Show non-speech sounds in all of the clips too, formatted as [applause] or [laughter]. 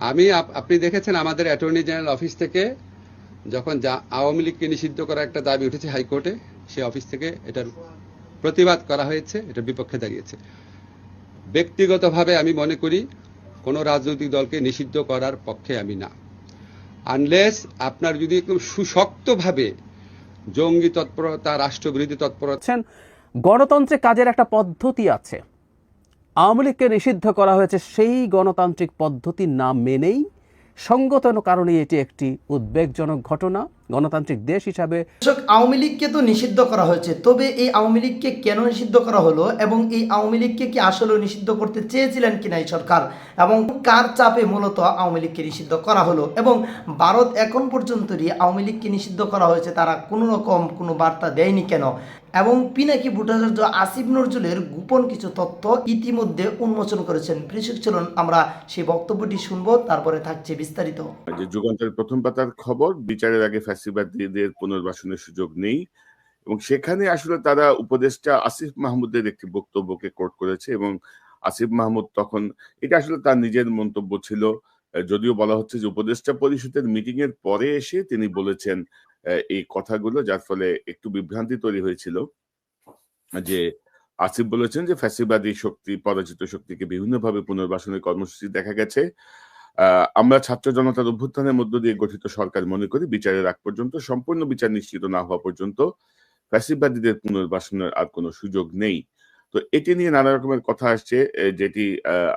আমি আপ- আপনি দেখেছেন আমাদের অ্যাটর্নি জেনারেল অফিস থেকে যখন আওয়ামী লীগকে নিষিদ্ধ করার একটা দাবি উঠেছে হাইকোর্টে, সে অফিস থেকে এটার প্রতিবাদ করা হয়েছে এটার বিপক্ষে দাঁড়িয়েছে। ব্যক্তিগতভাবে আমি মনে করি কোনো রাজনৈতিক দলকে নিষিদ্ধ করার পক্ষে আমি না। আনলেস আপনার যদি একদম সুশক্তভাবে জঙ্গি তৎপরতা, রাষ্ট্রবিরোধী তৎপরতা গণতন্ত্রে কাজের একটা পদ্ধতি আছে। আওয়ামী লীগকে নিষিদ্ধ করা হয়েছে সেই গণতান্ত্রিক পদ্ধতি না মেনেই সঙ্গতন কারণে এটি একটি উদ্বেগজনক ঘটনা। গণতান্ত্রিক দেশ হিসাবে আওয়ামী লীগকে তো নিষিদ্ধ করা হয়েছে। তবে এই আওয়ামী লীগকে কেন নিষিদ্ধ করা হলো এবং এই আওয়ামী লীগকে কি আসলে নিষিদ্ধ করতে চেয়েছিলেন কিনা এই সরকার? এবং কার চাপে মূলত আওয়ামী লীগকে নিষিদ্ধ করা হলো? এবং ভারত এখন পর্যন্তই আওয়ামী লীগকে নিষিদ্ধ করা হয়েছে তারা কোনো রকম কোনো বার্তা দেয়নি কেন? এবং পিনাকি ভট্টাচার্য আসিফ নজরুলের গোপন কিছু তথ্য ইতিমধ্যে উন্মোচন করেছেন। প্রিয় চলুন আমরা সেই বক্তব্যটি শুনব তারপরে থাকছে বিস্তারিত। যে যুগান্তরের প্রথম পাতার খবর বিচারের আগে ফ্যাসিবাদীদের পুনর্বাসনের সুযোগ নেই। এবং সেখানে আসলে তারা উপদেষ্টা আসিফ মাহমুদের একটি বক্তব্যকে কোট করেছে এবং আসিফ মাহমুদ তখন, এটা আসলে তার নিজের মন্তব্য ছিল। যদিও বলা হচ্ছে যে উপদেষ্টা পরিষদের মিটিং এর পরে এসে তিনি বলেছেন এই কথাগুলো, যার ফলে একটু বিভ্রান্তি তৈরি হয়েছিল। যে আসিফ বলেছেন যে ফ্যাসিবাদী শক্তি, পরাজিত শক্তিকে বিভিন্নভাবে পুনর্বাসনের কর্মসূচি দেখা গেছে। আমরা ছাত্র জনতার অভ্যুত্থানের মধ্য দিয়ে গঠিত সরকার মনে করি, বিচারের আগ পর্যন্ত, সম্পূর্ণ বিচার নিশ্চিত না হওয়া পর্যন্ত ফ্যাসিবাদীদের পুনর্বাসনের আর কোনো সুযোগ নেই। তো এটি নিয়ে নানা রকমের কথা আসছে যেটি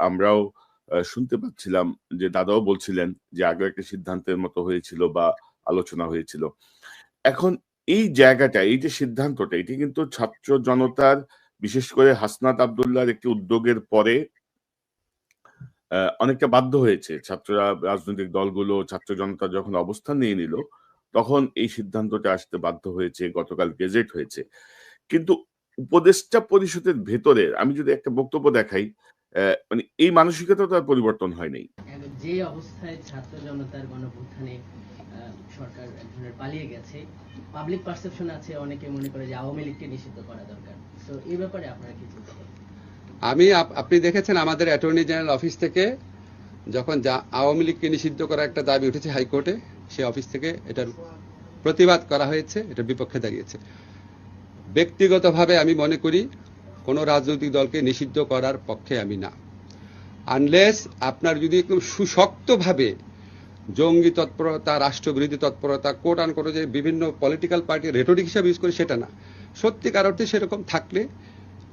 আমরাও শুনতে পাচ্ছিলাম যে দাদাও বলছিলেন যে আগে একটা সিদ্ধান্তের মতো হয়েছিল বা আলোচনা হয়েছিল। এখন এই জায়গাটা, এই যে সিদ্ধান্তটা, এটি কিন্তু ছাত্র জনতার, বিশেষ করে হাসনাত আবদুল্লাহর একটি উদ্যোগের পরে অনেকটা বাধ্য হয়েছে। ছাত্ররা রাজনৈতিক দলগুলো ছাত্র জনতা যখন অবস্থান নিয়ে নিল তখন এই সিদ্ধান্তটা আসতে বাধ্য হয়েছে গতকাল গেজেট হয়েছে। কিন্তু উপদেষ্টা পরিষদের ভেতরে আমি যদি একটা বক্তব্য দেখাই মানে এই মানসিকতা তো আর পরিবর্তন হয় নাই। যে অবস্থায় ছাত্র জনতার গণভ্যুত্থানে আহ, সরকার এক ধরনের পালিয়ে গেছে পাবলিক পারসেপশন আছে অনেকে মনে করে যে আওয়ামী লীগকে নিষিদ্ধ করা দরকার। তো এই ব্যাপারে আপনারা কি চিন্তা আমি আপ- আপনি দেখেছেন আমাদের অ্যাটর্নি জেনারেল অফিস থেকে যখন আওয়ামী লীগকে নিষিদ্ধ করা একটা দাবি উঠেছে হাইকোর্টে, সে অফিস থেকে এটার প্রতিবাদ করা হয়েছে, এটার বিপক্ষে দাঁড়িয়েছে। ব্যক্তিগতভাবে আমি মনে করি কোনো রাজনৈতিক দলকে নিষিদ্ধ করার পক্ষে আমি না। আনলেস আপনার যদি একদম সুশক্তভাবে জঙ্গি তৎপরতা, রাষ্ট্রবিরোধী তৎপরতা কোট আন করে যে বিভিন্ন পলিটিক্যাল পার্টি রেটরিক হিসাবে ইউজ করে, সেটা না। সত্যিকার অর্থে সেরকম থাকলে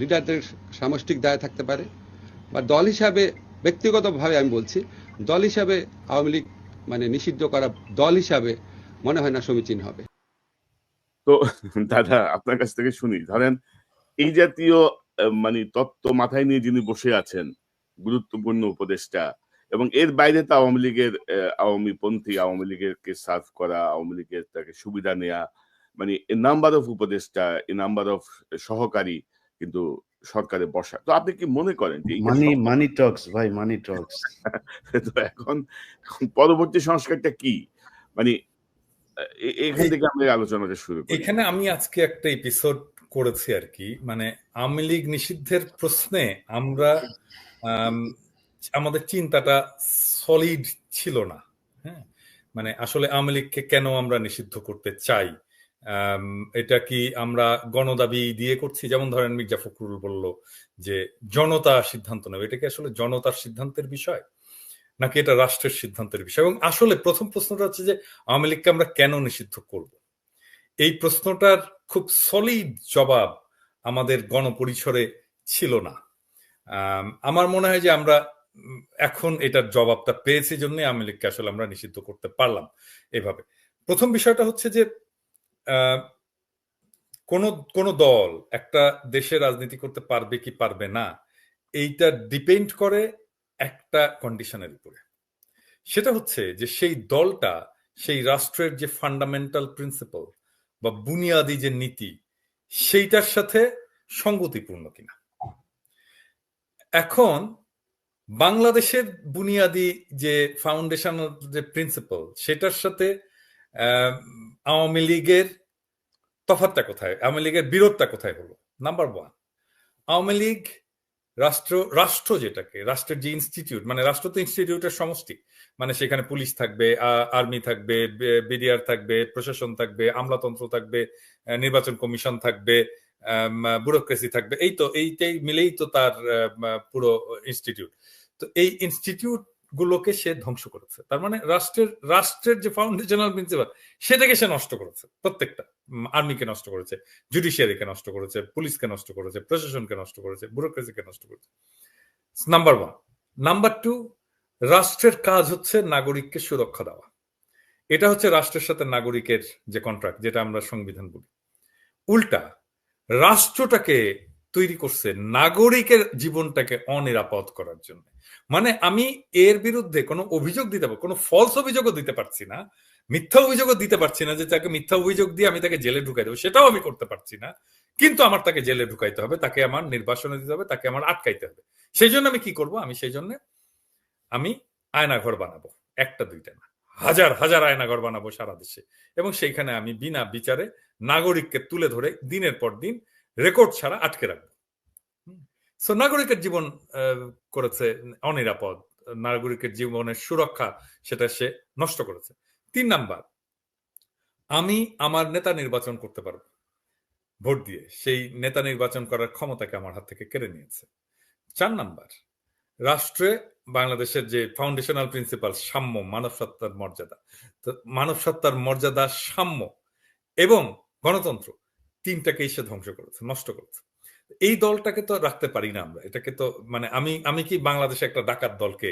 লিডারদের সামষ্টিক দায় থাকতে পারে বা দল হিসাবে, ব্যক্তিগতভাবে আমি বলছি, দল হিসাবে আওয়ামী লীগ মানে নিষিদ্ধ করা দল হিসাবে মনে হয় না সমীচীন হবে। তো দাদা, আপনার কাছ থেকে শুনি। ধরেন এই জাতীয় মানে তত্ত্ব মাথায় নিয়ে যিনি বসে আছেন, গুরুত্বপূর্ণ উপদেষ্টা, এবং এর বাইরে তো আওয়ামী লীগের আওয়ামী পন্থী, আওয়ামী লীগের কে সার্ভ করা, আওয়ামী লীগের তাকে সুবিধা নেয়া মানে এ নাম্বার অফ উপদেষ্টা, এ নাম্বার অফ সহকারী কিন্তু সরকারে বসা তো আপনি কি মনে করেন যে মানি মানি টক্স ভাই মানি টক্স [laughs] তো এখন পরবর্তী সংস্কারটা কি? মানে এখান থেকে আমরা আলোচনাটা শুরু করি। এখানে আমি আজকে একটা এপিসোড করেছি আর কি। মানে আওয়ামী লীগ নিষিদ্ধের প্রশ্নে আমরা আম, আমাদের চিন্তাটা সলিড ছিল না। হ্যাঁ? মানে আসলে আওয়ামী লীগকে কেন আমরা নিষিদ্ধ করতে চাই? এটা কি আমরা গণদাবি দিয়ে করছি? যেমন ধরেন মির্জা ফখরুল বলল যে জনতা সিদ্ধান্ত নেবে। এটা কি আসলে জনতার সিদ্ধান্তের বিষয়? নাকি এটা রাষ্ট্রের সিদ্ধান্তের বিষয়? এবং আসলে প্রথম প্রশ্নটা হচ্ছে যে আওয়ামী লীগকে আমরা কেন নিষিদ্ধ করব? এই প্রশ্নটার খুব সলিড জবাব আমাদের গণপরিসরে ছিল না। আমার মনে হয় যে আমরা এখন এটার জবাবটা পেয়েছি জন্য আওয়ামী লীগকে আসলে আমরা নিষিদ্ধ করতে পারলাম এভাবে। প্রথম বিষয়টা হচ্ছে যে কোন কোন দল একটা দেশে রাজনীতি করতে পারবে কি পারবে না, এইটা ডিপেন্ড করে একটা কন্ডিশনের উপরে। সেটা হচ্ছে যে সেই দলটা, সেই রাষ্ট্রের যে ফান্ডামেন্টাল প্রিন্সিপাল বা বুনিয়াদি যে নীতি, সেইটার সাথে সঙ্গতিপূর্ণ কিনা। এখন বাংলাদেশের বুনিয়াদি যে ফাউন্ডেশনাল যে প্রিন্সিপাল সেটার সাথে আওয়ামী লীগের তফাতটা কোথায়? আওয়ামী লীগের বিরোধটা কোথায় হলো? নাম্বার ওয়ান আওয়ামী লীগ রাষ্ট্র রাষ্ট্র যেটাকে, রাষ্ট্রের যে ইনস্টিটিউট মানে রাষ্ট্র তো ইনস্টিটিউটের সমষ্টি। মানে সেখানে পুলিশ থাকবে আর্মি থাকবে বিডিআর থাকবে, প্রশাসন থাকবে, আমলাতন্ত্র থাকবে নির্বাচন কমিশন থাকবে ব্যুরোক্রেসি থাকবে। এই তো, এইটাই মিলেই তো তার পুরো ইনস্টিটিউট তো এই ইনস্টিটিউট গুলোকে সে ধ্বংস করেছে। তার মানে রাষ্ট্রের রাষ্ট্রের যে ফাউন্ডেশনাল প্রিন্সিপাল সেটাকে সে নষ্ট করেছে, প্রত্যেকটা। আর্মিকে নষ্ট করেছে জুডিশিয়ারিকে নষ্ট করেছে পুলিশকে নষ্ট করেছে, প্রশাসনকে নষ্ট করেছে ব্যুরোক্রেসিকে নষ্ট করেছে। নাম্বার ওয়ান নাম্বার টু রাষ্ট্রের কাজ হচ্ছে নাগরিককে সুরক্ষা দেওয়া। এটা হচ্ছে রাষ্ট্রের সাথে নাগরিকের যে কন্ট্রাক্ট যেটা আমরা সংবিধান বলি। উল্টা, রাষ্ট্রটাকে তৈরি করছে নাগরিকের জীবনটাকে অনিরাপদ করার জন্য। মানে আমি এর বিরুদ্ধে কোনো অভিযোগ দিতে পারব কোনো ফলস অভিযোগও দিতে পারছি না, মিথ্যা অভিযোগও দিতে পারছি না যে তাকে মিথ্যা অভিযোগ দিয়ে আমি তাকে জেলে ঢুকাই দেবো, সেটাও আমি করতে পারছি না। কিন্তু আমার তাকে জেলে ঢুকাইতে হবে, তাকে আমার নির্বাসনে দিতে হবে, তাকে আমার আটকাইতে হবে। সেই জন্য আমি কি করব? আমি সেই জন্য আমি আয়নাঘর বানাবো, একটা দুইটা না, হাজার হাজার আয়নাঘর বানাবো সারা দেশে। এবং সেইখানে আমি বিনা বিচারে নাগরিককে তুলে ধরে দিনের পর দিন রেকর্ড ছাড়া আটকে রাখব। সো নাগরিকের জীবন করেছে অনিরাপদ। নাগরিকের জীবনের সুরক্ষা সেটা সে নষ্ট করেছে। তিন নাম্বার, আমি আমার নেতা নির্বাচন করতে পারব। ভোট দিয়ে সেই নেতা নির্বাচন করার ক্ষমতাকে আমার হাত থেকে কেড়ে নিয়েছে। চার নাম্বার, রাষ্ট্রে বাংলাদেশের যে ফাউন্ডেশনাল প্রিন্সিপাল সাম্য মানব সত্তার মর্যাদা। তো মানব সত্তার মর্যাদা, সাম্য এবং গণতন্ত্র তিনটাকেই সে ধ্বংস করেছে, নষ্ট করেছে। এই দলটাকে তো রাখতে পারি না আমরা। এটাকে তো মানে আমি আমি কি বাংলাদেশে একটা ডাকাত দলকে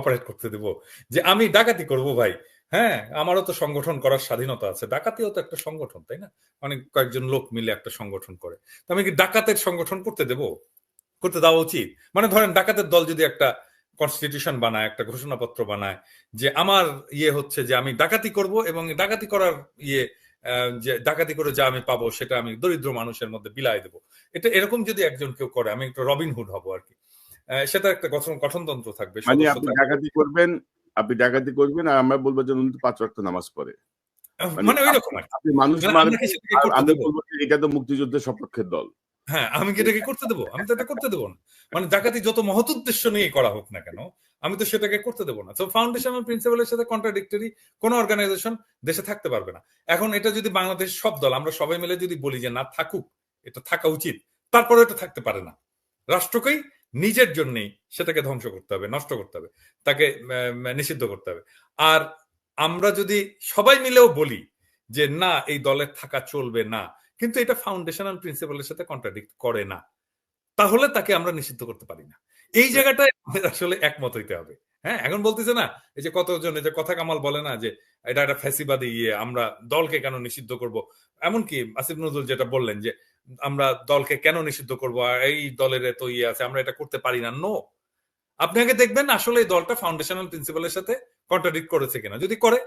অপারেট করতে দেব? যে আমি ডাকাতি করব ভাই। হ্যাঁ আমারও তো সংগঠন করার স্বাধীনতা আছে। ডাকাতিও তো একটা সংগঠন, তাই না? অনেক কয়েকজন লোক মিলে একটা সংগঠন করে। তো আমি কি ডাকাতের সংগঠন করতে দেব? করতে দেওয়া উচিত। মানে ধরেন ডাকাতের দল যদি একটা কনস্টিটিউশন বানায়, একটা ঘোষণাপত্র বানায় যে আমার ইয়ে হচ্ছে যে আমি ডাকাতি করব এবং ডাকাতি করার ইয়ে যে ডাকাতি করে যা আমি পাবো সেটা আমি দরিদ্র মানুষের মধ্যে বিলাই দেবো। এটা এরকম যদি একজন কেউ করে আমি একটা রবিনহুড হব আর কি। সেটা একটা গঠন গঠনতন্ত্র থাকবে মানে আপনি ডাকাতি করবেন আপনি ডাকাতি করবেন আর আমরা বলব যে উনি পাঁচ ওয়াক্ত নামাজ পড়ে। মানে ওই রকম আর কি। আপনি মানুষ মানে আমি বলব এটা তো মুক্তিযুদ্ধের সপক্ষের দল। হ্যাঁ আমি কি এটাকে করতে দেবো? আমি তো এটা করতে দেবো না। মানে ডাকাতি যত মহৎ উদ্দেশ্য নিয়ে করা হোক না কেন, আমি তো সেটাকে করতে দেবো না। তো ফাউন্ডেশনাল প্রিন্সিপালের সাথে কন্ট্রাডিক্টরি কোন অর্গানাইজেশন দেশে থাকতে পারবে না। এখন এটা যদি বাংলাদেশ সব দল, আমরা সবাই মিলে যদি বলি যে না থাকুক, এটা থাকা উচিত তারপরে এটা থাকতে পারে না। রাষ্ট্রকেই নিজের জন্যই সেটাকে ধ্বংস করতে হবে, নষ্ট করতে হবে, তাকে নিষিদ্ধ করতে হবে। আর আমরা যদি সবাই মিলেও বলি যে না, এই দলের থাকা চলবে না কিন্তু এটা ফাউন্ডেশনাল প্রিন্সিপালের সাথে কন্ট্রাডিক্ট করে না। তাহলে তাকে আমরা নিষিদ্ধ করতে পারি না। এই জায়গাটায় আমাদের আসলে একমত হইতে হবে। হ্যাঁ এখন বলতেছে না এই যে কতজন এই যে কথা কামাল বলে না যে এটা একটা ফ্যাসিবাদী ইয়ে আমরা দলকে কেন নিষিদ্ধ করব? এমনকি আসিফ নজরুল যেটা বললেন যে আমরা দলকে কেন নিষিদ্ধ করব? আর এই দলের এত ইয়ে আছে আমরা এটা করতে পারি না। নো আপনি আগে দেখবেন আসলে এই দলটা ফাউন্ডেশনাল প্রিন্সিপালের সাথে কন্ট্রাডিক্ট করেছে কিনা। যদি করে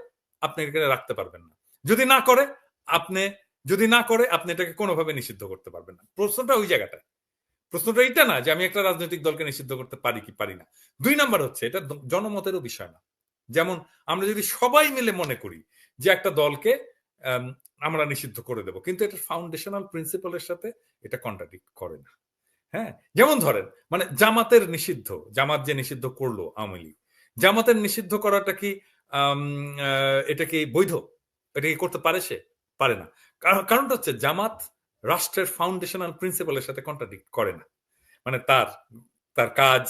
আপনি এখানে রাখতে পারবেন না। যদি না করে আপনি যদি না করে আপনি এটাকে কোনোভাবে নিষিদ্ধ করতে পারবেন না। প্রশ্নটা ওই জায়গাটায়। প্রশ্নটা এইটা না যে আমি একটা রাজনৈতিক দলকে নিষিদ্ধ করতে পারি কি পারি না। দুই নাম্বার হচ্ছে এটা জনমতেরও বিষয় না। যেমন আমরা যদি সবাই মিলে মনে করি যে একটা দলকে আম, আমরা নিষিদ্ধ করে দেব কিন্তু এটা ফাউন্ডেশনাল প্রিন্সিপালের সাথে এটা কন্ট্রাডিক্ট করে না। হ্যাঁ? যেমন ধরেন মানে জামাতের নিষিদ্ধ জামাত যে নিষিদ্ধ করল আওয়ামী লীগ জামাতের নিষিদ্ধ করাটা কি এটা কি বৈধ? এটা কি করতে পারে সে? পারে না। কারণটা হচ্ছে জামাত রাষ্ট্রের ফাউন্ডেশনাল প্রিন্সিপালের সাথে কন্ট্রাডিক্ট করে না। মানে তার তার কাজ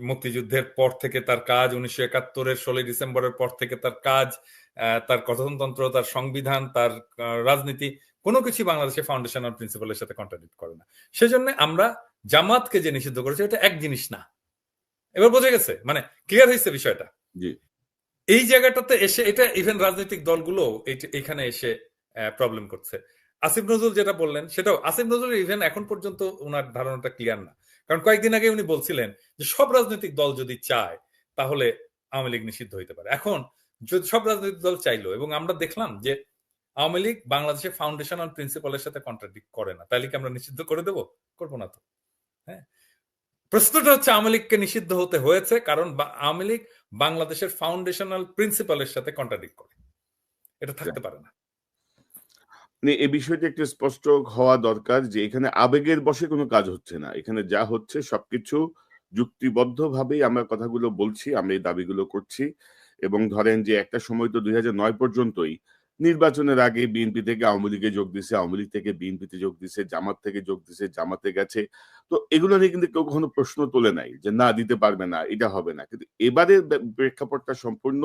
মুক্তিযুদ্ধের পর থেকে তার কাজ উনিশশো একাত্তরের ষোলোই ডিসেম্বরের পর থেকে তার কাজ তার গঠনতন্ত্র তার সংবিধান তার রাজনীতি কোনো কিছু বাংলাদেশের ফাউন্ডেশনাল প্রিন্সিপালের সাথে কন্ট্রাডিক্ট করে না। সেজন্য আমরা জামাতকে যে নিষিদ্ধ করেছি এটা এক জিনিস না। এবার বোঝা গেছে? মানে ক্লিয়ার হয়েছে বিষয়টা? জি। এই জায়গাটাতে এসে এটা ইভেন রাজনৈতিক দলগুলো এখানে এসে প্রবলেম করছে। আসিফ নজরুল যেটা বললেন সেটাও আসিফ নজরুল ইভেন এখন পর্যন্ত ওনার ধারণাটা ক্লিয়ার না। কারণ কয়েকদিন আগে উনি বলছিলেন যে সব রাজনৈতিক দল যদি চায় তাহলে আওয়ামী লীগ নিষিদ্ধ হইতে পারে। এখন যদি সব রাজনৈতিক দল চাইলো এবং আমরা দেখলাম যে আওয়ামী লীগ বাংলাদেশের ফাউন্ডেশনাল প্রিন্সিপালের সাথে কন্ট্রাডিক্ট করে না। তাইলে কি আমরা নিষিদ্ধ করে দেব? করব না তো। হ্যাঁ? প্রশ্নটা হচ্ছে আওয়ামী লীগকে নিষিদ্ধ হতে হয়েছে কারণ আওয়ামী লীগ বাংলাদেশের ফাউন্ডেশনাল প্রিন্সিপালের সাথে কন্ট্রাডিক্ট করে। এটা থাকতে পারে না। মানে এই বিষয়টি একটু স্পষ্ট হওয়া দরকার যে এখানে আবেগের বসে কোনো কাজ হচ্ছে না। এখানে যা হচ্ছে সবকিছু যুক্তিবদ্ধভাবেই আমরা কথাগুলো বলছি, আমরা এই দাবিগুলো করছি এবং ধরেন যে একটা সময় তো দুই নয় পর্যন্তই নির্বাচনের আগে বিএনপি থেকে আওয়ামী লীগে যোগ দিছে, আওয়ামী লীগ থেকে বিএনপিতে যোগ দিছে, জামাত থেকে যোগ দিছে, জামাতে গেছে। তো এগুলো নিয়ে কিন্তু কেউ কখনো প্রশ্ন তোলে নাই যে না, দিতে পারবে না, এটা হবে না। কিন্তু এবারের প্রেক্ষাপটটা সম্পূর্ণ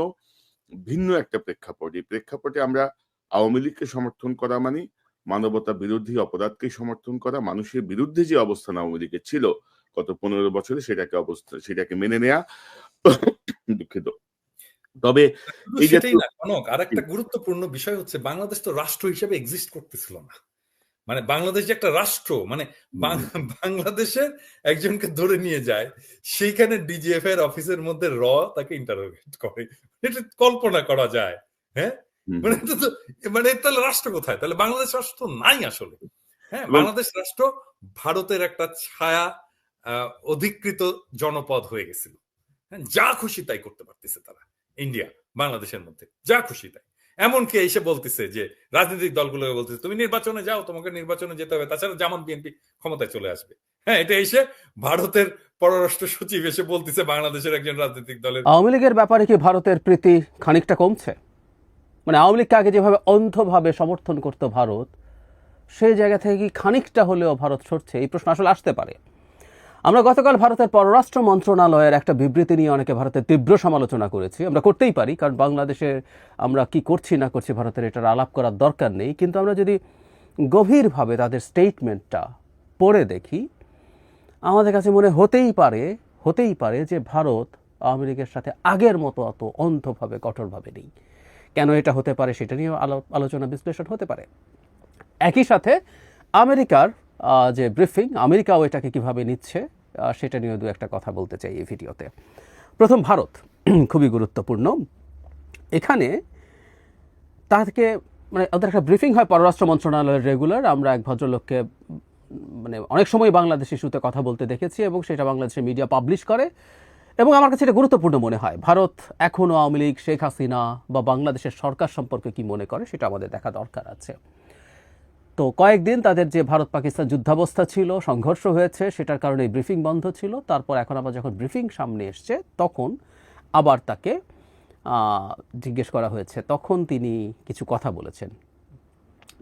ভিন্ন একটা প্রেক্ষাপট। এই প্রেক্ষাপটে আমরা আওয়ামী লীগকে সমর্থন করা মানে মানবতা বিরোধী অপরাধকে সমর্থন করা মানুষের বিরুদ্ধে যে অবস্থান আওয়ামী লীগের ছিল গত পনেরো বছরে সেটাকে অবস্থা সেটাকে মেনে নেয়া [coughs] দুঃখিত। তবে এই যে আর একটা গুরুত্বপূর্ণ বিষয় হচ্ছে বাংলাদেশ তো রাষ্ট্র হিসেবে এক্সিস্ট করতেছিল না। মানে বাংলাদেশ যে একটা রাষ্ট্র মানে বাংলাদেশের একজনকে ধরে নিয়ে যায় সেইখানে ডিজিএফ এর অফিসের মধ্যে র তাকে ইন্টারোগেট করে। এটা কল্পনা করা যায় হ্যাঁ? মানে এটা তো মানে তাহলে রাষ্ট্র কোথায়? তাহলে বাংলাদেশ রাষ্ট্র নাই আসলে। হ্যাঁ বাংলাদেশ রাষ্ট্র ভারতের একটা ছায়া অধিকৃত জনপদ হয়ে গেছিল। হ্যাঁ, যা খুশি তাই করতে পারতেছে তারা ইন্ডিয়া বাংলাদেশের মধ্যে। যা খুশি তাই। এমনকি এসে বলতেছে যে রাজনৈতিক দলগুলোকে বলতেছে তুমি নির্বাচনে যাও তোমাকে নির্বাচনে যেতে হবে। তাছাড়া জামাত বিএনপি ক্ষমতায় চলে আসবে। হ্যাঁ এটা এসে ভারতের পররাষ্ট্র সচিব এসে বলতেছে বাংলাদেশের একজন রাজনৈতিক দলের আওয়ামী লীগের ব্যাপারে কি ভারতের প্রীতি খানিকটা কমছে? মানে আওয়ামী লীগকে আগে যেভাবে অন্ধভাবে সমর্থন করত ভারত সেই জায়গা থেকে কি খানিকটা হলেও ভারত সরছে? এই প্রশ্ন আসলে আসতে পারে। আমরা গতকাল ভারতের পররাষ্ট্র মন্ত্রণালয়ের একটা বিবৃতি নিয়ে অনেকে ভারতের তীব্র সমালোচনা করেছি। আমরা করতেই পারি, কারণ বাংলাদেশে আমরা কি করছি, না করছি ভারতের এটার আলাপ করার দরকার নেই। কিন্তু আমরা যদি গভীরভাবে তাদের স্টেটমেন্টটা পড়ে দেখি, আমাদের কাছে মনে হতেই পারে হতেই পারে যে ভারত আওয়ামী লীগের সাথে আগের মতো অত অন্ধভাবে, কঠোরভাবে নেই। কেন এটা হতে পারে সেটা নিয়েও আলো- আলোচনা, বিশ্লেষণ হতে পারে। একই সাথে আমেরিকার যে ব্রিফিং, আমেরিকাও এটাকে কীভাবে নিচ্ছে সেটা নিয়েও দু একটা কথা বলতে চাই এই ভিডিওতে। প্রথম, ভারত, [clears throat] খুবই গুরুত্বপূর্ণ। এখানে তাকে মানে ওদের একটা ব্রিফিং হয় পররাষ্ট্র মন্ত্রণালয়ের রেগুলার। আমরা এক ভদ্রলোককে মানে অনেক সময় বাংলাদেশ ইস্যুতে কথা বলতে দেখেছি এবং সেটা বাংলাদেশের মিডিয়া পাবলিশ করে। এবং আমার কাছে এটা গুরুত্বপূর্ণ মনে হয়। ভারত এখনও আওয়ামী লীগ, শেখ হাসিনা বা বাংলাদেশের সরকার সম্পর্কে কি মনে করে সেটা আমাদের দেখা দরকার আছে। তো কয়েকদিন তাদের যে ভারত পাকিস্তান যুদ্ধাবস্থা ছিল, সংঘর্ষ হয়েছে, সেটার কারণে ব্রিফিং বন্ধ ছিল। তারপর এখন আবার যখন ব্রিফিং সামনে এসছে, তখন আবার তাকে জিজ্ঞেস করা হয়েছে। তখন তিনি কিছু কথা বলেছেন।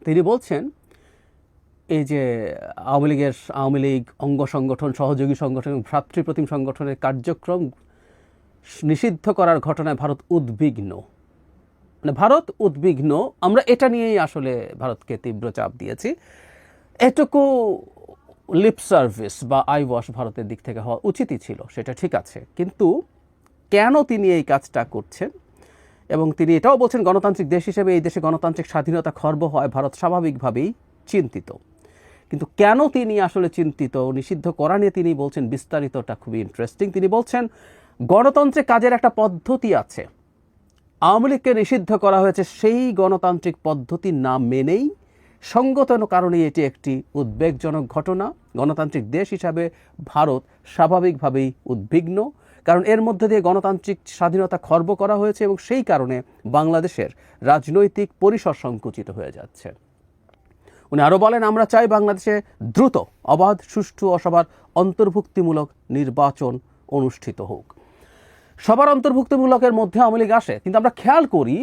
তিনি বলছেন এই যে আওয়ামী লীগের আওয়ামী লীগ, অঙ্গ সংগঠন, সহযোগী সংগঠন ভ্রাতৃপ্রতিম সংগঠনের কার্যক্রম নিষিদ্ধ করার ঘটনায় ভারত উদ্বিগ্ন। মানে ভারত উদ্বিগ্ন, আমরা এটা নিয়েই আসলে ভারতকে তীব্র চাপ দিয়েছি। এটুকু লিপ সার্ভিস বা আই ওয়াশ ভারতের দিক থেকে হওয়া উচিতই ছিল, সেটা ঠিক আছে। কিন্তু কেন তিনি এই কাজটা করছেন এবং তিনি এটাও বলছেন, গণতান্ত্রিক দেশ হিসেবে এই দেশে গণতান্ত্রিক স্বাধীনতা খর্ব হয় ভারত স্বাভাবিকভাবেই চিন্তিত। কিন্তু কেন তিনি আসলে চিন্তিত? নিষিদ্ধ করা নিয়ে তিনি বলছেন, বিস্তারিতটা খুবই ইন্টারেস্টিং তিনি বলছেন, গণতন্ত্রে কাজের একটা পদ্ধতি আছে। আওয়ামী লীগকে নিষিদ্ধ করা হয়েছে সেই গণতান্ত্রিক পদ্ধতির নাম মেনেই। সঙ্গত কারণে এটি একটি উদ্বেগজনক ঘটনা। গণতান্ত্রিক দেশ হিসাবে ভারত স্বাভাবিকভাবেই উদ্বিগ্ন। কারণ এর মধ্যে দিয়ে গণতান্ত্রিক স্বাধীনতা খর্ব করা হয়েছে এবং সেই কারণে বাংলাদেশের রাজনৈতিক পরিসর সংকুচিত হয়ে যাচ্ছে। উনি আরও বলেন, আমরা চাই বাংলাদেশে দ্রুত অবাধ, সুষ্ঠু ও সবার অন্তর্ভুক্তিমূলক নির্বাচন অনুষ্ঠিত হোক। সবার অন্তর্ভুক্তিমূলকের মধ্যে আওয়ামী লীগ আসে, কিন্তু আমরা খেয়াল করি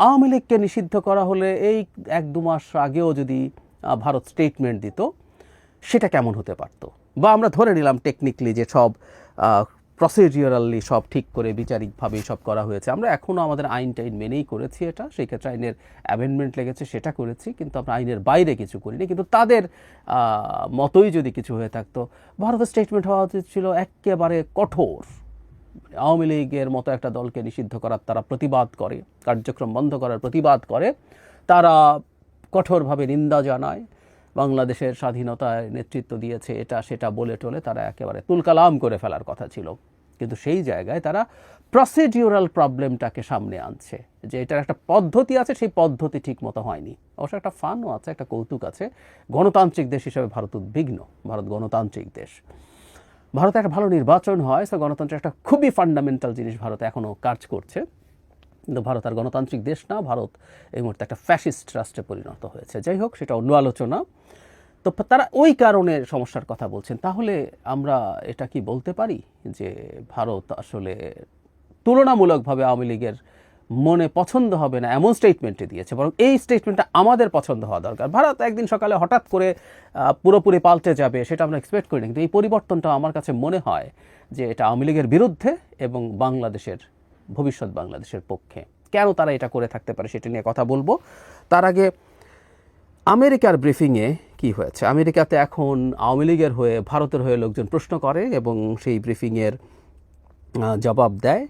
আওয়ামী লীগকে নিষিদ্ধ করা হলে এই এক দু মাস আগেও যদি ভারত স্টেটমেন্ট দিত, সেটা কেমন হতে পারতো? বা আমরা ধরে নিলাম টেকনিক্যালি যে সব প্রসিডিওরালি সব ঠিক করে বিচারিকভাবে সব করা হয়েছে। আমরা এখনও আমাদের আইন টাইন মেনেই করেছি এটা। সেই ক্ষেত্রে আইনের অ্যামেন্ডমেন্ট লেগেছে, সেটা করেছি। কিন্তু আমরা আইনের বাইরে কিছু করিনি। কিন্তু তাদের মতোই যদি কিছু হয়ে থাকতো, ভারতের স্টেটমেন্ট হওয়া উচিত ছিল একেবারে কঠোর। আওয়ামী লীগের মতো একটা দলকে নিষিদ্ধ করার তারা প্রতিবাদ করে, কার্যক্রম বন্ধ করার প্রতিবাদ করে। তারা কঠোরভাবে নিন্দা জানায়। বাংলাদেশের স্বাধীনতায় নেতৃত্ব দিয়েছে এটা, সেটা বলে টলে তারা একেবারে তুলকালাম করে ফেলার কথা ছিল। কিন্তু সেই জায়গায় তারা প্রসিডিউরাল প্রবলেমটাকে সামনে আনছে, যে এটার একটা পদ্ধতি আছে, সেই পদ্ধতি ঠিক মতো হয়নি। অবশ্য একটা ফানও আছে, একটা কৌতুক আছে। গণতান্ত্রিক দেশ হিসেবে ভারত উদ্বিগ্ন, ভারত গণতান্ত্রিক দেশ। ভারতে একটা ভালো নির্বাচন হয় তো গণতন্ত্রের একটা খুবই ফান্ডামেন্টাল জিনিস ভারতে এখনও কাজ করছে। কিন্তু ভারত আর গণতান্ত্রিক দেশ না, ভারত এই মুহূর্তে একটা ফ্যাসিস্ট রাষ্ট্রে পরিণত হয়েছে। যাই হোক, সেটা অন্য আলোচনা। তো তারা ওই কারণে সমস্যার কথা বলছেন। তাহলে আমরা এটা কি বলতে পারি যে ভারত আসলে তুলনামূলকভাবে আওয়ামী লীগের মনে পছন্দ হবে না, এমন স্টেটমেন্টে দিয়েছে, বরং এই স্টেটমেন্টটা আমাদের পছন্দ হওয়া দরকার। ভারত একদিন সকালে হঠাৎ করে পুরোপুরি পাল্টে যাবে সেটা আমরা এক্সপেক্ট করি না কিন্তু এই পরিবর্তনটা আমার কাছে মনে হয় যে এটা আওয়ামী লীগের বিরুদ্ধে এবং বাংলাদেশের, ভবিষ্যৎ বাংলাদেশের পক্ষে। কেন তারা এটা করে থাকতে পারে সেটা নিয়ে কথা বলব। তার আগে আমেরিকার ব্রিফিংয়ে কি হয়েছে? আমেরিকাতে এখন আওয়ামী লীগের হয়ে ভারতের হয়ে লোকজন প্রশ্ন করে এবং সেই ব্রিফিংয়ের জবাব দেয়।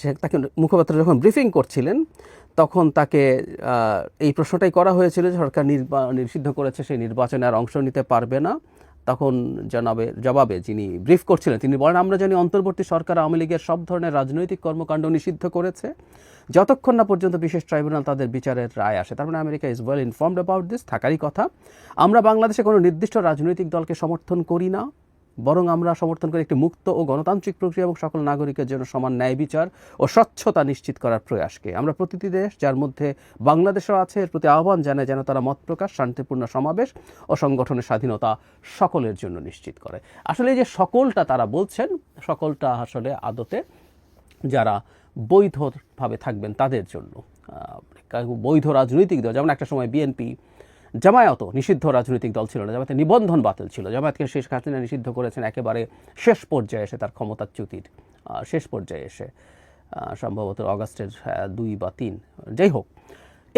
সে তাকে মুখপাত্র যখন ব্রিফিং করছিলেন, তখন তাকে এই প্রশ্নটাই করা হয়েছিল সরকার নির্বা, নিষিদ্ধ করেছে সেই নির্বাচনে আর অংশ নিতে পারবে না। তখন জানাবে, জবাবে যিনি ব্রিফ করছিলেন, তিনি বলেন, আমরা জানি অন্তর্বর্তী সরকার আওয়ামী লীগের সব ধরনের রাজনৈতিক কর্মকাণ্ড নিষিদ্ধ করেছে। যতক্ষণ না পর্যন্ত বিশেষ ট্রাইব্যুনাল তাদের বিচারের রায় আসে। তার মানে America is well informed about this থাকারই কথা। আমরা বাংলাদেশে কোনো নির্দিষ্ট রাজনৈতিক দলকে সমর্থন করি না। বরং আমরা সমর্থন করি একটি মুক্ত ও গণতান্ত্রিক প্রক্রিয়া এবং সকল নাগরিকের জন্য সমান ন্যায় বিচার ও স্বচ্ছতা নিশ্চিত করার প্রয়াসকে। আমরা প্রতিটি দেশ, যার মধ্যে বাংলাদেশও আছে, এর প্রতি আহ্বান জানায় যেন তারা মত প্রকাশ, শান্তিপূর্ণ সমাবেশ ও সংগঠনের স্বাধীনতা সকলের জন্য নিশ্চিত করে। আসলে যে সকলটা তারা বলছেন, সকলটা আসলে আদতে যারা বৈধভাবে থাকবেন তাদের জন্য। বৈধ রাজনৈতিক দল, যেমন একটা সময় বিএনপি জামায়াত নিষিদ্ধ রাজনৈতিক দল ছিল না, জামায়াতের নিবন্ধন বাতিল ছিল। জামায়াতকে শেষ হাসিনা নিষিদ্ধ করেছেন একেবারে শেষ পর্যায়ে এসে তার ক্ষমতাচ্যুতির শেষ পর্যায়ে এসে সম্ভবত অগাস্টের দুই বা তিন। যাই হোক,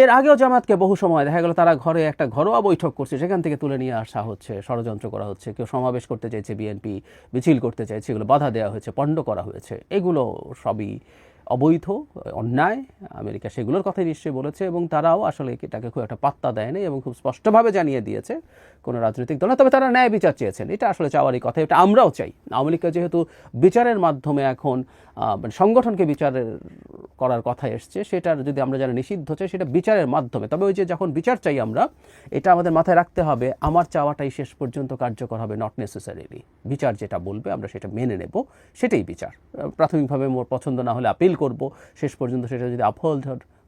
এর আগেও জামাতকে বহু সময় দেখা গেল তারা ঘরে একটা ঘরোয়া বৈঠক করছে, সেখান থেকে তুলে নিয়ে আসা হচ্ছে, ষড়যন্ত্র করা হচ্ছে, কেউ সমাবেশ করতে চাইছে, বিএনপি মিছিল করতে চাইছে, এগুলো বাধা দেওয়া হয়েছে, পণ্ড করা হয়েছে, এগুলো সবই অবৈধ, অন্যায়, আমেরিকা সেগুলোর কথাই নিশ্চয়ই বলেছে এবং তারাও আসলে এটাকে খুব একটা পাত্তা দেয়নি এবং খুব স্পষ্টভাবে জানিয়ে দিয়েছে কোনো রাজনৈতিক দল তবে তারা ন্যায় বিচার চেয়েছেন। এটা আসলে চাওয়ারই কথা, এটা আমরাও চাই। লীগকে যেহেতু বিচারের মাধ্যমে এখন মানে সংগঠনকে বিচারের করার কথা এসছে, সেটার যদি আমরা যারা নিষিদ্ধ চাই, সেটা বিচারের মাধ্যমে। তবে ওই যে যখন বিচার চাই আমরা, এটা আমাদের মাথায় রাখতে হবে, আমার চাওয়াটাই শেষ পর্যন্ত কার্যকর হবে নট নেসেসারিলি বিচার যেটা বলবে, আমরা সেটা মেনে নেব, সেটাই বিচার। প্রাথমিকভাবে মোর পছন্দ না হলে আপিল করব, শেষ পর্যন্ত সেটা যদি আপহোল্ড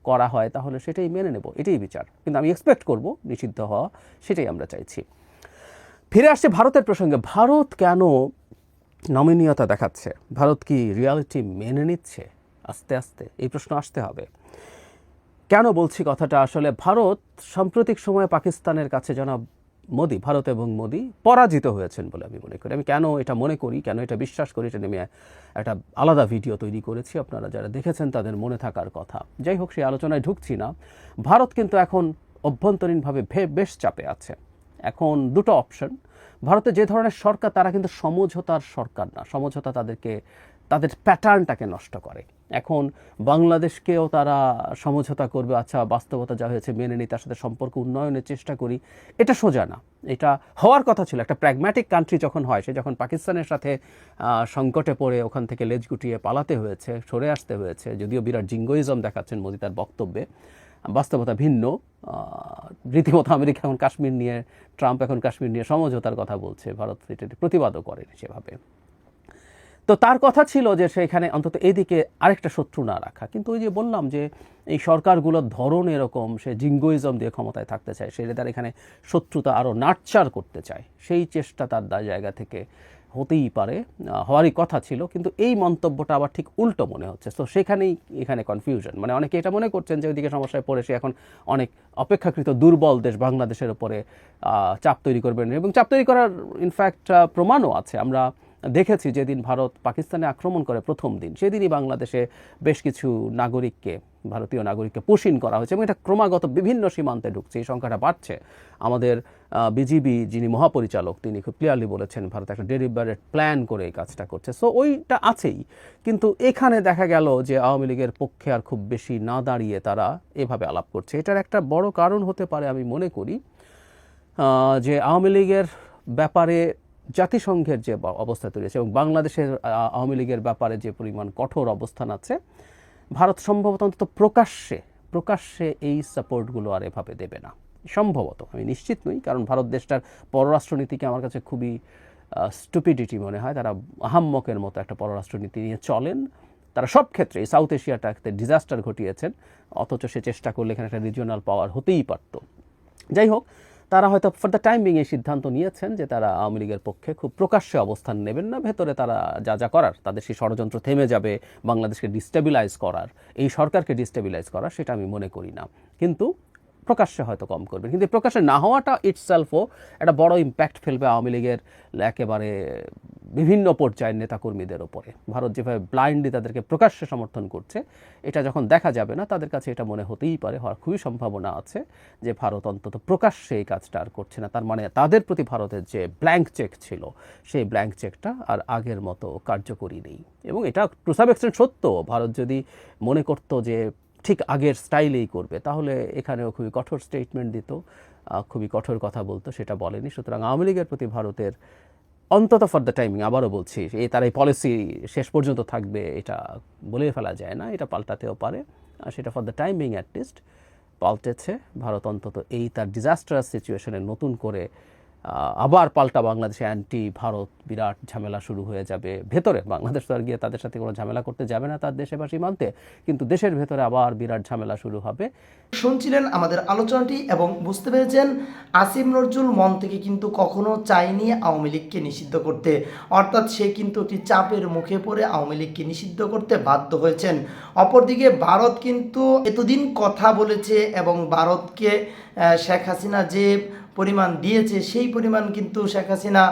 করা হয়, তাহলে সেটাই মেনে নেব, এটাই বিচার। কিন্তু আমি এক্সপেক্ট করব, নিষিদ্ধ হওয়া, সেটাই আমরা চাইছি। ফিরে আসছে ভারতের প্রসঙ্গে, ভারত কেন নমনীয়তা দেখাচ্ছে? ভারত কি রিয়ালিটি মেনে নিচ্ছে? আস্তে আস্তে, এই প্রশ্ন আসতে হবে। কেন বলছি কথাটা? আসলে ভারত সাম্প্রতিক সময়ে পাকিস্তানের কাছে জনাব মোদি, ভারত এবং মোদি পরাজিত হয়েছেন বলে আমি মনে করি। আমি কেন এটা মনে করি, কেন এটা বিশ্বাস করি, এটা নিয়ে একটা আলাদা ভিডিও তৈরি করেছি। আপনারা যারা দেখেছেন তাদের মনে থাকার কথা। যাই হোক, সেই আলোচনায় ঢুকছি না। ভারত কিন্তু এখন অভ্যন্তরীণভাবে ভে- বেশ চাপে আছে। এখন দুটো অপশন ভারতে যে ধরনের সরকার, তারা কিন্তু সমঝোতার সরকার না। সমঝোতা তাদেরকে, তাদের প্যাটার্নটাকে নষ্ট করে। এখন বাংলাদেশকেও তারা সমঝোতা করবে। আচ্ছা বাস্তবতা যা হয়েছে মেনে নিই তার সাথে সম্পর্ক উন্নয়নের চেষ্টা করি। এটা সোজা না। এটা হওয়ার কথা ছিল। একটা প্র্যাগম্যাটিক কান্ট্রি যখন হয়, সে যখন পাকিস্তানের সাথে সংকটে পড়ে, ওখান থেকে লেজ গুটিয়ে পালাতে হয়েছে, সরে আসতে হয়েছে, যদিও বিরাট জিঙ্গোইজম দেখাচ্ছেন মোদি তার বক্তব্যে। বাস্তবতা ভিন্ন। রীতিমতো আমেরিকা এখন কাশ্মীর নিয়ে, ট্রাম্প এখন কাশ্মীর নিয়ে সমঝোতার কথা বলছে। ভারত এটার প্রতিবাদও করেনি সেভাবে। তো তার কথা ছিল যে সেখানে অন্তত এদিকে আরেকটা শত্রু না রাখা। কিন্তু ওই যে বললাম যে এই সরকারগুলোর ধরন এরকম সে জিঙ্গোইজম দিয়ে ক্ষমতায় থাকতে চায় সে তার এখানে শত্রুতা আরও নাটচার করতে চায় সেই চেষ্টা তার জায়গা থেকে হতেই পারে হওয়ারই কথা ছিল। কিন্তু এই মন্তব্যটা আবার ঠিক উল্টো মনে হচ্ছে। তো সেখানেই এখানে কনফিউশন মানে অনেকে এটা মনে করছেন যে ওইদিকে সমস্যায় পড়ে সে এখন অনেক অপেক্ষাকৃত দুর্বল দেশ বাংলাদেশের আহ, চাপ তৈরি করবেন এবং চাপ তৈরি করার ইনফ্যাক্ট প্রমাণও আছে। আমরা দেখেছি যেদিন ভারত পাকিস্তানে আক্রমণ করে প্রথম দিন, সেদিনই বাংলাদেশে বেশ কিছু নাগরিককে, ভারতীয় নাগরিককে পুশিন করা হয়েছে এবং এটা ক্রমাগত বিভিন্ন সীমান্তে ঢুকছে, এই সংখ্যাটা বাড়ছে। আমাদের বিজিবি যিনি মহাপরিচালক, তিনি খুব ক্লিয়ারলি বলেছেন, ভারত একটা ডেলিভারেট প্ল্যান করে এই কাজটা করছে। সো ওইটা আছেই। কিন্তু এখানে দেখা গেল যে আওয়ামী লীগের পক্ষে আর খুব বেশি না দাঁড়িয়ে তারা এভাবে আলাপ করছে। এটার একটা বড় কারণ হতে পারে আমি মনে করি যে আওয়ামী লীগের ব্যাপারে জাতিসংঘের যে অবস্থা তৈরি হয়েছে এবং বাংলাদেশের আওয়ামী লীগের ব্যাপারে যে পরিমাণ কঠোর অবস্থান আছে, ভারত সম্ভবত অন্তত প্রকাশ্যে প্রকাশ্যে এই সাপোর্টগুলো আর এভাবে দেবে না। সম্ভবত, আমি নিশ্চিত নই, কারণ ভারত দেশটার পররাষ্ট্রনীতিকে আমার কাছে খুবই স্টুপিডিটি মনে হয়। তারা আহাম্মকের মতো একটা পররাষ্ট্রনীতি নিয়ে চলেন। তারা সব ক্ষেত্রে সাউথ এশিয়াটাতে ডিজাস্টার ঘটিয়েছেন, অথচ সে চেষ্টা করলে এখানে একটা রিজিওনাল পাওয়ার হতেই পারত। যাই হোক তারা হয়তো ফর দ্য টাইম বিং এই সিদ্ধান্ত নিয়েছেন যে তারা আওয়ামী লীগের পক্ষে খুব প্রকাশ্যে অবস্থান নেবেন না, ভেতরে তারা যা যা করার, তাদের সেই ষড়যন্ত্র থেমে যাবে, বাংলাদেশকে ডিস্টেবিলাইজ করার, এই সরকারকে ডিস্টেবিলাইজ করার, সেটা আমি মনে করি না। কিন্তু প্রকাশ্যে হয়তো কম করবেন। কিন্তু প্রকাশ্যে না হওয়াটা ইটসেলফও একটা বড় ইম্প্যাক্ট ফেলবে আওয়ামী লীগের একেবারে বিভিন্ন পর্যায়ের নেতাকর্মীদের ওপরে। ভারত যেভাবে ব্লাইন্ডলি তাদেরকে প্রকাশ্যে সমর্থন করছে, এটা যখন দেখা যাবে না, তাদের কাছে এটা মনে হতেই পারে, হওয়ার খুবই সম্ভাবনা আছে যে ভারত অন্তত প্রকাশ্যে এই কাজটা আর করছে না। তার মানে তাদের প্রতি ভারতের যে ব্ল্যাঙ্ক চেক ছিল, সেই ব্ল্যাঙ্ক চেকটা আর আগের মতো কার্যকরী নেই। এবং এটা টু সাম এক্সটেন্ট সত্য। ভারত যদি মনে করতো যে ঠিক আগের স্টাইলেই করবে। তাহলে এখানেও খুবই কঠোর স্টেটমেন্ট দিত খুবই কঠোর কথা বলতো, সেটা বলেনি। সুতরাং আওয়ামী লীগের প্রতি ভারতের অন্তত ফর দ্য টাইমিং আবারও বলছি এই তার এই পলিসি শেষ পর্যন্ত থাকবে, এটা বলে ফেলা যায় না, এটা পাল্টাতেও পারে। আর সেটা for the timing at least পাল্টেছে। Bharat অন্তত এই তার ডিজাস্টারাস সিচুয়েশনে নতুন করে আবার পাল্টা বাংলাদেশে অ্যান্টি ভারত বিরাট ঝামেলা শুরু হয়ে যাবে। ভেতরে বাংলাদেশ তো আর গিয়ে তাদের সাথে কোনো ঝামেলা করতে যাবে না তার দেশে বা সীমান্তে কিন্তু দেশের ভেতরে আবার বিরাট ঝামেলা শুরু হবে। শুনছিলেন আমাদের আলোচনাটি এবং বুঝতে পেরেছেন, আসিম নজরুল মন থেকে কিন্তু কখনো চায়নি আওয়ামী লীগকে নিষিদ্ধ করতে। অর্থাৎ সে কিন্তু একটি চাপের মুখে পড়ে আওয়ামী লীগকে নিষিদ্ধ করতে বাধ্য হয়েছেন। অপরদিকে ভারত কিন্তু এতদিন কথা বলেছে এবং ভারতকে শেখ হাসিনা যে পরিমাণ দিয়েছে, সেই পরিমাণ কিন্তু শেখ হাসিনা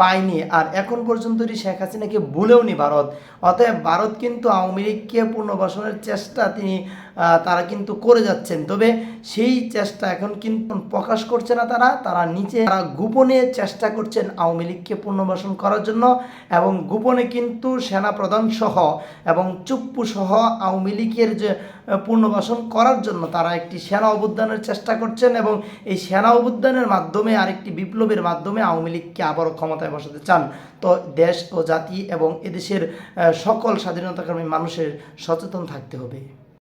পায়নি। আর এখন পর্যন্ত শেখ হাসিনাকে ভুলেওনি ভারত। অতএব ভারত কিন্তু আওয়ামী লীগকে পুনর্বাসনের চেষ্টা তিনি তারা কিন্তু করে যাচ্ছেন। তবে সেই চেষ্টা এখন কিন্তু প্রকাশ করছে না তারা। তারা নিচে, তারা গোপনে চেষ্টা করছেন আওয়ামী লীগকে পুনর্বাসন করার জন্য এবং গোপনে কিন্তু সেনা প্রধান সহ এবং চুপ্পু সহ আওয়ামী লীগের যে পুনর্বাসন করার জন্য তারা একটি সেনা অভ্যুত্থানের চেষ্টা করছেন এবং এই সেনা অভ্যুত্থানের মাধ্যমে আরেকটি বিপ্লবের মাধ্যমে আওয়ামী লীগকে আবারও ক্ষমতায় বসাতে চান। তো দেশ ও জাতি এবং এদেশের সকল স্বাধীনতাকর্মী মানুষের সচেতন থাকতে হবে।